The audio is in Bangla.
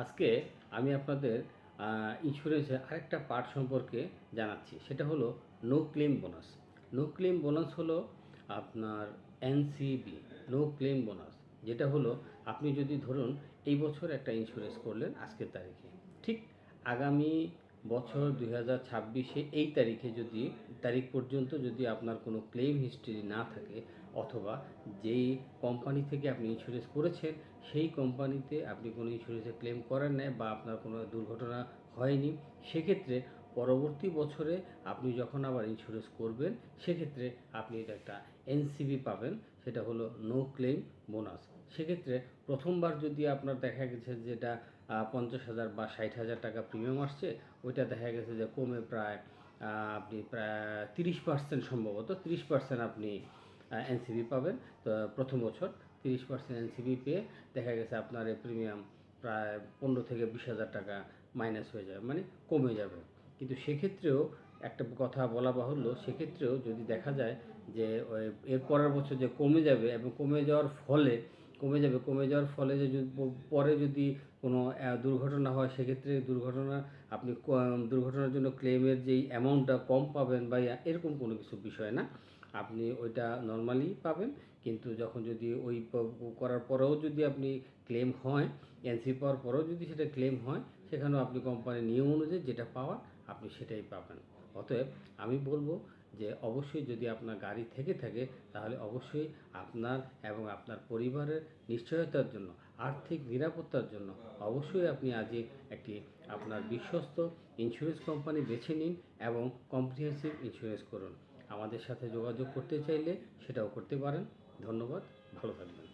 আজকে আমি আপনাদের ইন্স্যুরেন্সের আরেকটা পার্ট সম্পর্কে জানাচ্ছি। সেটা হলো no claim bonus no claim bonus হলো আপনার এনসিবি নো ক্লেম বোনাস যেটা হলো আপনি যদি ধরুন, এই বছর একটা ইন্স্যুরেন্স করলেন আজকের তারিখে। ঠিক আগামী বছর দুই হাজার ছাব্বিশে এই তারিখে যদি, তারিখ পর্যন্ত যদি আপনার কোনো ক্লেম হিস্ট্রি না থাকে, অথবা যেই কোম্পানি থেকে আপনি ইন্স্যুরেন্স করেছেন, সেই কোম্পানিতে আপনি কোনো ইন্স্যুরেন্সে ক্লেম করেন নাই বা আপনার কোনো দুর্ঘটনা হয়নি, সেক্ষেত্রে পরবর্তী বছরে আপনি যখন আবার ইন্স্যুরেন্স করবেন, সেক্ষেত্রে আপনি এটা একটা এনসিবি পাবেন, সেটা হলো নো ক্লেম বোনাস সেক্ষেত্রে প্রথমবার যদি আপনার দেখা গেছে যেটা পঞ্চাশ হাজার বা ষাট হাজার টাকা প্রিমিয়াম আসছে, ওইটা দেখা গেছে যে কমে প্রায় আপনি প্রায় তিরিশ পার্সেন্ট সম্ভবত তিরিশ পার্সেন্ট আপনি এনসিবি পাবেন। তো প্রথম বছর তিরিশ পার্সেন্ট এনসিবি পেয়ে দেখা গেছে আপনার এই প্রিমিয়াম প্রায় পনেরো থেকে বিশ হাজার টাকা মাইনাস হয়ে যাবে মানে কমে যাবে। কিন্তু সেক্ষেত্রেও একটা কথা বলা বাহুল্য, সেক্ষেত্রেও যদি দেখা যায় যে এর পরের বছর যে কমে যাবে এবং কমে যাওয়ার ফলে, কমে যাবে, কমে যাওয়ার ফলে যে পরে যদি কোনো দুর্ঘটনা হয়, সেক্ষেত্রে দুর্ঘটনা, আপনি দুর্ঘটনার জন্য ক্লেমের যেই অ্যামাউন্টটা কম পাবেন বা এরকম কোনো কিছু বিষয় না। আপনি ওইটা নর্মালি পাবেন, কিন্তু যখন যদি ওই করার পরেও যদি আপনি ক্লেম হয় এনসি পাওয়ার পরেও যদি সেটা ক্লেম হয়, সেখানেও আপনি কোম্পানির নিয়ম অনুযায়ী যেটা পাওয়ার আপনি সেটাই পাবেন। অতএব আমি বলব যে অবশ্যই যদি আপনার গাড়ি থেকে থাকে, তাহলে অবশ্যই আপনার এবং আপনার পরিবারের নিশ্চয়তার জন্য, আর্থিক নিরাপত্তার জন্য অবশ্যই আপনি আজই একটি আপনার বিশ্বস্ত ইন্স্যুরেন্স কোম্পানি বেছে নিন এবং কম্প্রিহেন্সিভ ইন্স্যুরেন্স করুন। আমাদের সাথে যোগাযোগ করতে চাইলে সেটাও করতে পারেন। ধন্যবাদ। ভালো থাকবেন।